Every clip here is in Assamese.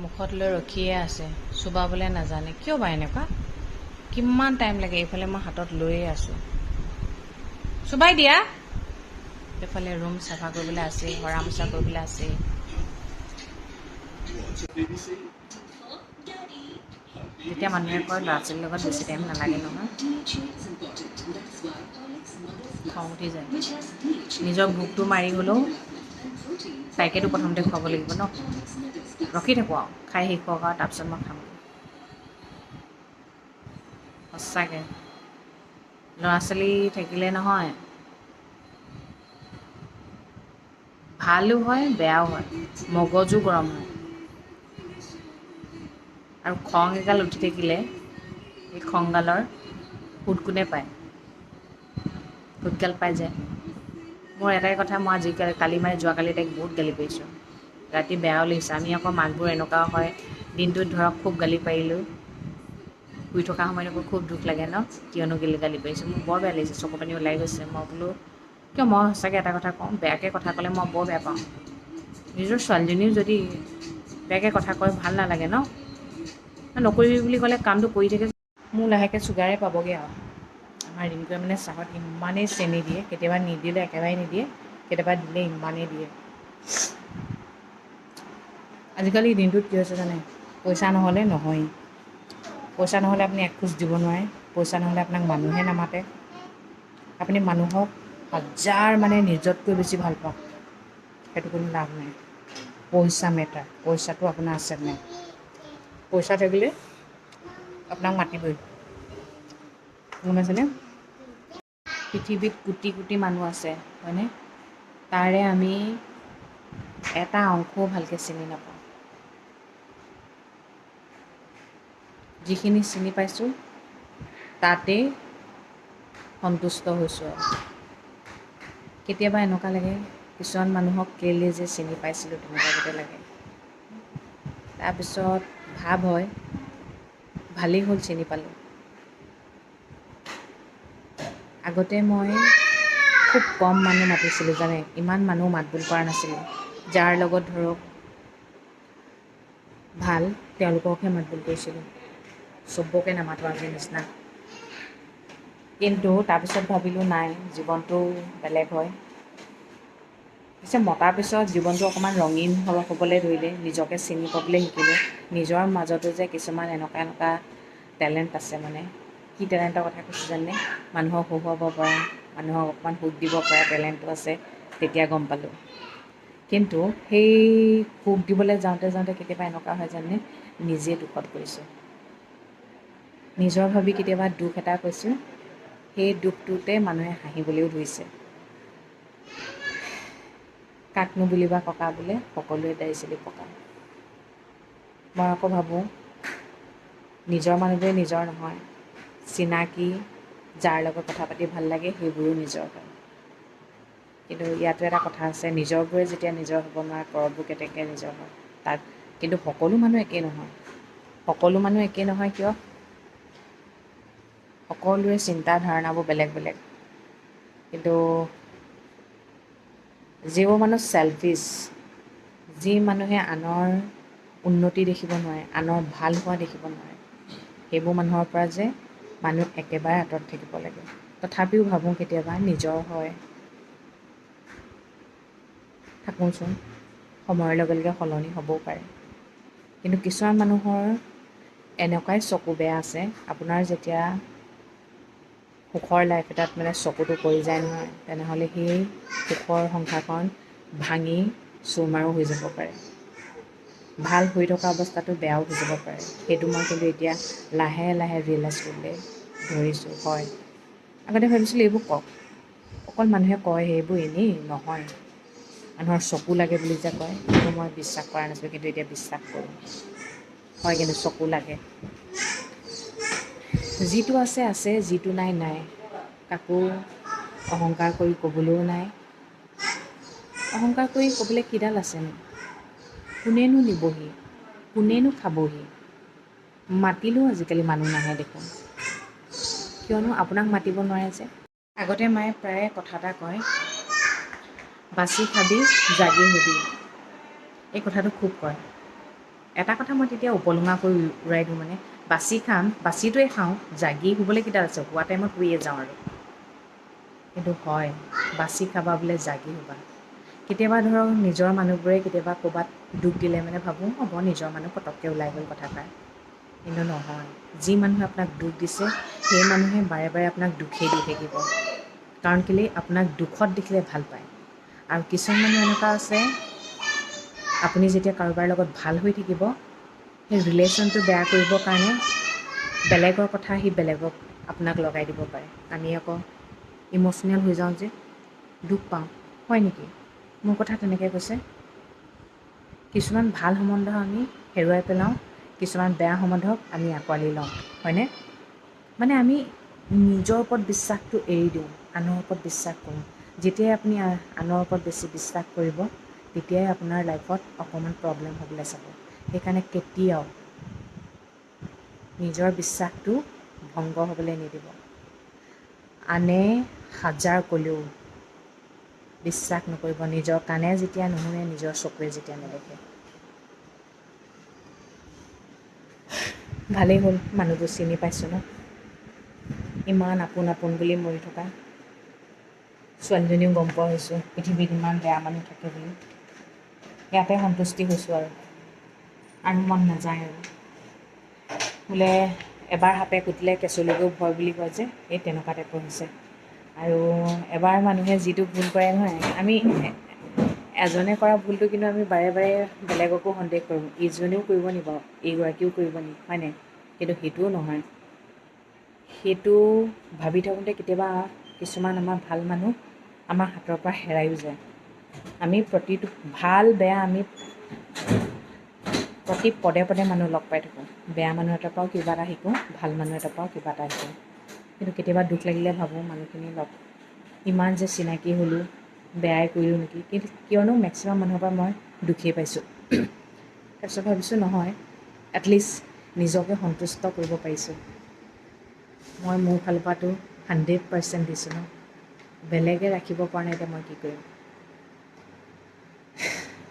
মুখত লৈ ৰখিয়ে আছে। চুবাবলৈ নাজানে। কিয় বা এনেকুৱা? কিমান টাইম লাগে? এইফালে মই হাতত লৈয়ে আছোঁ। চুবাই দিয়া। এইফালে ৰুম চাফা কৰিবলৈ আছেই সৰা মোচা কৰিবলৈ আছেই তেতিয়া মানুহে কয় ল'ৰা ছোৱালীৰ লগত বেছি টাইম নালাগে নহয়। খং উঠি যায়। নিজৰ ভোকটো মাৰি হ'লেও তাইকেতো প্ৰথমতে খুৱাব লাগিব ন? ৰখি থাকোঁ আৰু খাই শেষ হওক আৰু তাৰপিছত মই খাম। সঁচাকৈ। ল'ৰা ছোৱালী থাকিলে নহয়। ভালো হয় বেয়াও হয়। মগজু গৰম হয়। আৰু খং এগাল উঠি থাকিলে সেই খংগালৰ সুত কোনে পায়? সুতগাল পাই যায়। মোৰ এটাই কথা মই আজি কালি মানে যোৱাকালি তাইক বহুত গালি পাৰিছোঁ। ৰাতি বেয়াও লাগিছে আমি আকৌ মাকবোৰ এনেকুৱা হয় দিনটোত ধৰক খুব গালি পাৰিলোঁ। শুই থকা সময়ত আকৌ খুব দুখ লাগে ন কিয়নো গেলি গালি পাৰিছোঁ। মোৰ বৰ বেয়া লাগিছে চকু পানী ওলাই গৈছে। মই বোলো কিয় মই সঁচাকৈ এটা কথা কওঁ বেয়াকৈ কথা ক'লে মই বৰ বেয়া পাওঁ। নিজৰ ছোৱালীজনীও যদি বেয়াকৈ কথা কয় ভাল নালাগে ন। নকৰিবি বুলি ক'লে কামটো কৰি থাকে। মোৰ লাহেকৈ চুগাৰে পাবগৈ আৰু। আমাৰ ৰিংকুৱে মানে চাহত ইমানেই চেনি দিয়ে কেতিয়াবা নিদিলে একেবাৰে নিদিয়ে কেতিয়াবা দিলে ইমানেই দিয়ে। আজিকালি দিনটোত কি হৈছে জানে? পইচা নহ'লে নহয়েই। পইচা নহ'লে আপুনি এখোজ দিব নোৱাৰে। পইচা নহ'লে আপোনাক মানুহে নামাতে। আপুনি মানুহক হাজাৰ মানে নিজতকৈ বেছি ভাল পাওক। সেইটো কোনো লাভ নাই। পইচা মেটাৰ। পইচাটো আপোনাৰ আছে নাই? পইচা থাকিলে আপোনাক মাতিবই। গম পাইছেনে? পৃথিৱীত কোটি কোটি মানুহ আছে হয়নে? তাৰে আমি এটা অংশও ভালকৈ চিনি নাপাওঁ। যিখিনি চিনি পাইছোঁ তাতেই সন্তুষ্ট হৈছোঁ আৰু। কেতিয়াবা এনেকুৱা লাগে কিছুমান মানুহক কেলৈ যে চিনি পাইছিলোঁ তেনেকুৱা গোটেই লাগে। তাৰপিছত ভাৱ হয় ভালেই হ'ল চিনি পালোঁ। আগতে মই খুব কম মানুহ মাতিছিলোঁ জানে ইমান মানুহ মাত বোল কৰা নাছিলোঁ। যাৰ লগত ধৰক ভাল তেওঁলোককহে মাত বোল কৰিছিলোঁ। চবকে নামাতো আজিৰ নিচিনা। কিন্তু তাৰপিছত ভাবিলোঁ নাই জীৱনটো বেলেগ হয়। পিছে মতাৰ পিছত জীৱনটো অকণমান ৰঙীন হ'ব হ'বলৈ ধৰিলে নিজকে চিনি পাবলৈ শিকিলোঁ। নিজৰ মাজতো যে কিছুমান এনেকুৱা এনেকুৱা টেলেণ্ট আছে মানে কি টেলেণ্টৰ কথা কৈছোঁ জানে? মানুহক হহুৱাব পৰা মানুহক অকণমান সুখ দিব পৰা টেলেণ্টটো আছে তেতিয়া গম পালোঁ। কিন্তু সেই সুখ দিবলৈ যাওঁতে যাওঁতে কেতিয়াবা এনেকুৱা হয় জানে? নিজে দুখত পৰিছোঁ। নিজৰ ভাবি কেতিয়াবা দুখ এটা কৈছোঁ সেই দুখটোতে মানুহে হাঁহিবলৈও ধৰিছে। কাকনো বুলিবা ককা বোলে সকলোৱে দাৰিছিলি পকা মই আকৌ ভাবোঁ নিজৰ মানুহটোৱে নিজৰ নহয় চিনাকি যাৰ লগত কথা পাতি ভাল লাগে সেইবোৰো নিজৰ হয়। কিন্তু ইয়াতো এটা কথা আছে নিজৰবোৰে যেতিয়া নিজৰ হ'ব নোৱাৰে পৰবোৰ কেতেকে নিজৰ হয় তাত কিন্তু সকলো মানুহ একেই নহয়। সকলো মানুহ একেই নহয় কিয়? সকলোৰে চিন্তা ধাৰণাবোৰ বেলেগ বেলেগ। কিন্তু যিবোৰ মানুহ চেলফিছ যি মানুহে আনৰ উন্নতি দেখিব নোৱাৰে আনৰ ভাল হোৱা দেখিব নোৱাৰে সেইবোৰ মানুহৰ পৰা যে মানুহ একেবাৰে আঁতৰত থাকিব লাগে। তথাপিও ভাবোঁ কেতিয়াবা নিজৰ হয়। থাকোঁচোন সময়ৰ লগে লগে সলনি হ'বও পাৰে। কিন্তু কিছুমান মানুহৰ এনেকুৱাই চকু বেয়া আছে। আপোনাৰ যেতিয়া সুখৰ লাইফ এটাত মানে চকুটো পৰি যায় নহয়। তেনেহ'লে সেই সুখৰ সংসাৰখন ভাঙি চুৰমাৰো হৈ যাব পাৰে। ভাল হৈ থকা অৱস্থাটো বেয়াও হৈ যাব পাৰে। সেইটো মই কিন্তু এতিয়া লাহে লাহে ৰিয়েলাইজ কৰিবলৈ ধৰিছোঁ হয়। আগতে ভাবিছিলোঁ এইবোৰ কওক অকল মানুহে কয় সেইবোৰ এনেই নহয়। মানুহৰ চকু লাগে বুলি যে কয় সেইটো মই বিশ্বাস কৰা নাছিলোঁ কিন্তু এতিয়া বিশ্বাস কৰোঁ। হয় কিন্তু চকু লাগে। যিটো আছে আছে যিটো নাই নাই। কাকো অহংকাৰ কৰি ক'বলৈও নাই। অহংকাৰ কৰি ক'বলৈ কিডাল আছেনো? কোনেনো নিবহি? কোনেনো খাবহি? মাতিলেও আজিকালি মানুহ নাহে দেখোন। কিয়নো আপোনাক মাতিব নোৱাৰে যে। আগতে মায়ে প্ৰায়ে কথা এটা কয় বাচি খাবি জাগি শুবি এই কথাটো খুব কয়। এটা কথা মই তেতিয়া উপলুঙা কৰি উৰাই দিওঁ মানে বাচি খাম বাচিটোৱে খাওঁ জাগি শুবলৈ কেইটা আছে শুৱা টাইমত শুইয়ে যাওঁ আৰু। কিন্তু হয় বাচি খাবা বোলে জাগি শুবা। কেতিয়াবা ধৰক নিজৰ মানুহবোৰে কেতিয়াবা ক'ৰবাত দুখ দিলে মানে ভাবোঁ হ'ব নিজৰ মানুহ পটককৈ ওলাই গ'ল কথাষাৰ কিন্তু নহয় যি মানুহে আপোনাক দুখ দিছে সেই মানুহে বাৰে বাৰে আপোনাক দুখেই দি থাকিব। কাৰণ কেলৈ আপোনাক দুখত দেখিলে ভাল পায়। আৰু কিছুমান মানুহ এনেকুৱা আছে আপুনি যেতিয়া কাৰোবাৰ লগত ভাল হৈ থাকিব ৰিলেশ্যনটো বেয়া কৰিবৰ কাৰণে বেলেগৰ কথা সি বেলেগক আপোনাক লগাই দিব পাৰে। আমি আকৌ ইম'চনেল হৈ যাওঁ যে দুখ পাওঁ। হয় নেকি? মোৰ কথা তেনেকৈ কৈছে। কিছুমান ভাল সম্বন্ধ আমি হেৰুৱাই পেলাওঁ কিছুমান বেয়া সম্বন্ধক আমি আঁকোৱালি লওঁ হয়নে? মানে আমি নিজৰ ওপৰত বিশ্বাসটো এৰি দিওঁ আনৰ ওপৰত বিশ্বাস কৰোঁ। যেতিয়াই আপুনি আনৰ ওপৰত বেছি বিশ্বাস কৰিব তেতিয়াই আপোনাৰ লাইফত অকণমান প্ৰব্লেম হ'বলৈ চাব। সেইকাৰণে কেতিয়াও নিজৰ বিশ্বাসটো ভংগ হ'বলৈ নিদিব। আনে হাজাৰ ক'লেও বিশ্বাস নকৰিব। নিজৰ কাণে যেতিয়া নুশুনে নিজৰ চকুৱে যেতিয়া নেদেখে। ভালেই হ'ল মানুহবোৰ চিনি পাইছোঁ ন? ইমান আপোন আপোন বুলি মৰি থকা ছোৱালীজনীও গম পোৱা হৈছোঁ। পৃথিৱীত ইমান বেয়া মানুহ থাকে বুলি। ইয়াতে সন্তুষ্টি হৈছোঁ আৰু। আৰু মন নাযায় আৰু। বোলে এবাৰ সাপে কুটিলে কেঁচুলৈকেও ভয় বুলি কয় যে এই তেনেকুৱা টাইপৰ হৈছে। আৰু এবাৰ মানুহে যিটো ভুল কৰে নহয় আমি এজনে কৰা ভুলটো কিন্তু আমি বাৰে বাৰে বেলেগকো সন্দেহ কৰোঁ। ইজনেও কৰিব নি বাৰু? এইগৰাকীও কৰিব নি? হয় নাই? কিন্তু সেইটোও নহয়। সেইটো ভাবি থাকোঁতে কেতিয়াবা কিছুমান আমাৰ ভাল মানুহ আমাৰ হাতৰ পৰা হেৰাইও যায়। আমি প্ৰতিটো ভাল বেয়া আমি প্ৰতি পদে পদে মানুহ লগ পাই থাকোঁ। বেয়া মানুহ এটাৰ পৰাও কিবা এটা শিকোঁ ভাল মানুহ এটাৰ পৰাও কিবা এটা শিকোঁ। কিন্তু কেতিয়াবা দুখ লাগিলে ভাবোঁ মানুহখিনি লগ ইমান যে চিনাকি হ'লোঁ বেয়াই কৰিলোঁ নেকি কিন্তু কিয়নো মেক্সিমাম মানুহৰ পৰা মই দুখেই পাইছোঁ। তাৰপিছত ভাবিছোঁ নহয় এটলিষ্ট নিজকে সন্তুষ্ট কৰিব পাৰিছোঁ। মই মোৰ ফালৰ পৰাতো হাণ্ড্ৰেড পাৰ্চেণ্ট দিছোঁ ন। বেলেগে ৰাখিব পৰা নাই এতিয়া মই কি কৰিম।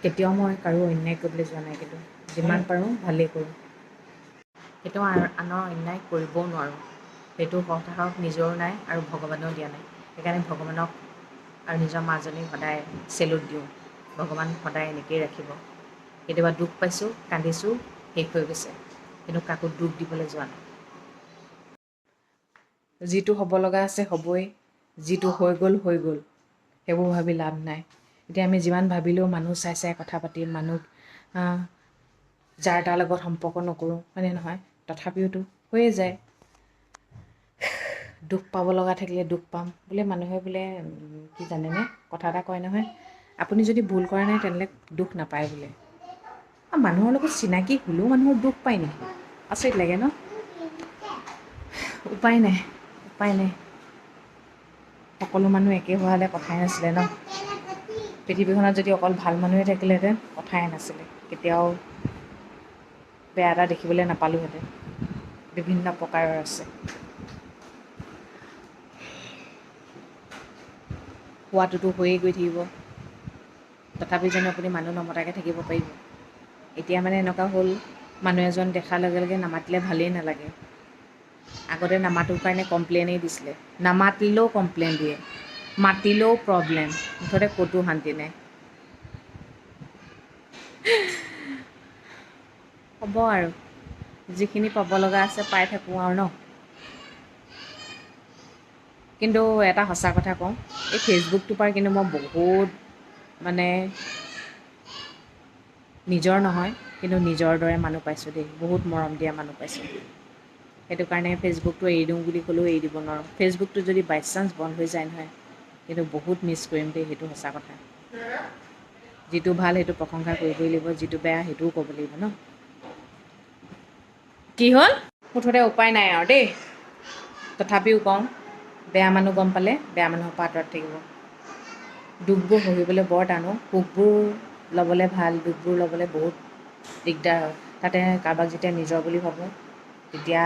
কেতিয়াও মই কাৰো অন্যায় কৰিবলৈ যোৱা নাই কিন্তু। যিমান পাৰোঁ ভালেই কৰোঁ। কেতিয়াও আনৰ অন্যায় কৰিবও নোৱাৰোঁ। সেইটো সাহস নিজৰো নাই আৰু ভগৱানেও দিয়া নাই। সেইকাৰণে ভগৱানক আৰু নিজৰ মাজনীক সদায় চেলুট দিওঁ। ভগৱান সদায় এনেকৈয়ে ৰাখিব। কেতিয়াবা দুখ পাইছোঁ কান্দিছোঁ শেষ হৈ গৈছে। কিন্তু কাকো দুখ দিবলৈ যোৱা নাই। যিটো হ'ব লগা আছে হ'বই। যিটো হৈ গ'ল হৈ গ'ল। সেইবোৰ ভাবি লাভ নাই। এতিয়া আমি যিমান ভাবিলেও মানুহ চাই চাই কথা পাতিম মানুহ যাৰ তাৰ লগত সম্পৰ্ক নকৰোঁ হয়নে নহয়? তথাপিওতো হৈয়ে যায়। দুখ পাব লগা থাকিলে দুখ পাম। বোলে মানুহে বোলে কি জানেনে? কথা এটা কয় নহয় আপুনি যদি ভুল কৰা নাই তেনেহ'লে দুখ নাপায় বোলে। মানুহৰ লগত চিনাকি হ'লেও মানুহৰ দুখ পায় নেকি? আচৰিত লাগে ন? উপায় নাই উপায় নাই। সকলো মানুহ একে হোৱা হ'লে কথাই নাছিলে ন? পৃথিৱীখনত যদি অকল ভাল মানুহে থাকিলেহেঁতেন কথাই নাছিলে। কেতিয়াও বেয়া এটা দেখিবলৈ নাপালোঁহেঁতেন বিভিন্ন প্ৰকাৰৰ আছে। হোৱাটোতো হৈয়ে গৈ থাকিব। তথাপি জানো আপুনি মানুহ নমতাকৈ থাকিব পাৰিব। এতিয়া মানে এনেকুৱা হ'ল মানুহ এজন দেখাৰ লগে লগে নামাতিলে ভালেই নালাগে। আগতে নামাতোঁ কাৰণে কমপ্লেইনেই দিছিলে। নামাতিলেও কমপ্লেইন দিয়ে। মাতিলেও প্ৰব্লেম। মুঠতে ক'তো শান্তি নাই। হ'ব আৰু। যিখিনি পাব লগা আছে পাই থাকোঁ আৰু ন। কিন্তু এটা সঁচা কথা কওঁ এই ফেচবুকটোৰ পৰা কিন্তু মই বহুত মানে নিজৰ নহয় কিন্তু নিজৰ দৰে মানুহ পাইছোঁ দেই। বহুত মৰম দিয়া মানুহ পাইছোঁ। সেইটো কাৰণে ফেচবুকটো এৰি দিওঁ বুলি ক'লেও এৰি দিব নোৱাৰোঁ। ফেচবুকটো যদি বাই চান্স বন্ধ হৈ যায় নহয় কিন্তু বহুত মিছ কৰিম দেই সেইটো সঁচা কথা। যিটো ভাল সেইটো প্ৰশংসা কৰিবই লাগিব যিটো বেয়া সেইটোও ক'ব লাগিব ন। কি হ'ল? মুঠতে উপায় নাই আৰু দেই। তথাপিও কওঁ বেয়া মানুহ গম পালে বেয়া মানুহৰ পৰা আঁতৰত থাকিব। দুখবোৰ সহিবলৈ বৰ টানো সুখবোৰ ল'বলৈ ভাল দুখবোৰ ল'বলৈ বহুত দিগদাৰ হয়। তাতে কাৰোবাক যেতিয়া নিজৰ বুলি ভাবোঁ তেতিয়া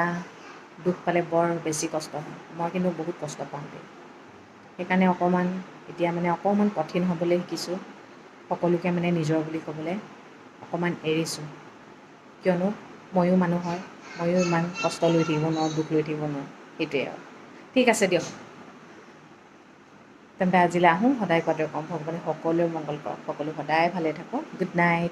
দুখ পালে বৰ বেছি কষ্ট হয়। মই কিন্তু বহুত কষ্ট পাওঁ দেই। সেইকাৰণে অকণমান এতিয়া মানে অকণমান কঠিন হ'বলৈ শিকিছোঁ। সকলোকে মানে নিজৰ বুলি ক'বলৈ অকণমান এৰিছোঁ। কিয়নো ময়ো মানুহ হয়। ময়ো ইমান কষ্ট লৈ থাকিব নোৱাৰোঁ দুখ লৈ থাকিব নোৱাৰোঁ সেইটোৱে আৰু। ঠিক আছে দিয়ক। তেন্তে আজিলৈ আহোঁ সদায় কোৱাটোৱে ক'ম ভগৱানে সকলোৰে মংগল কৰক সকলো সদায় ভালে থাকক। Good night.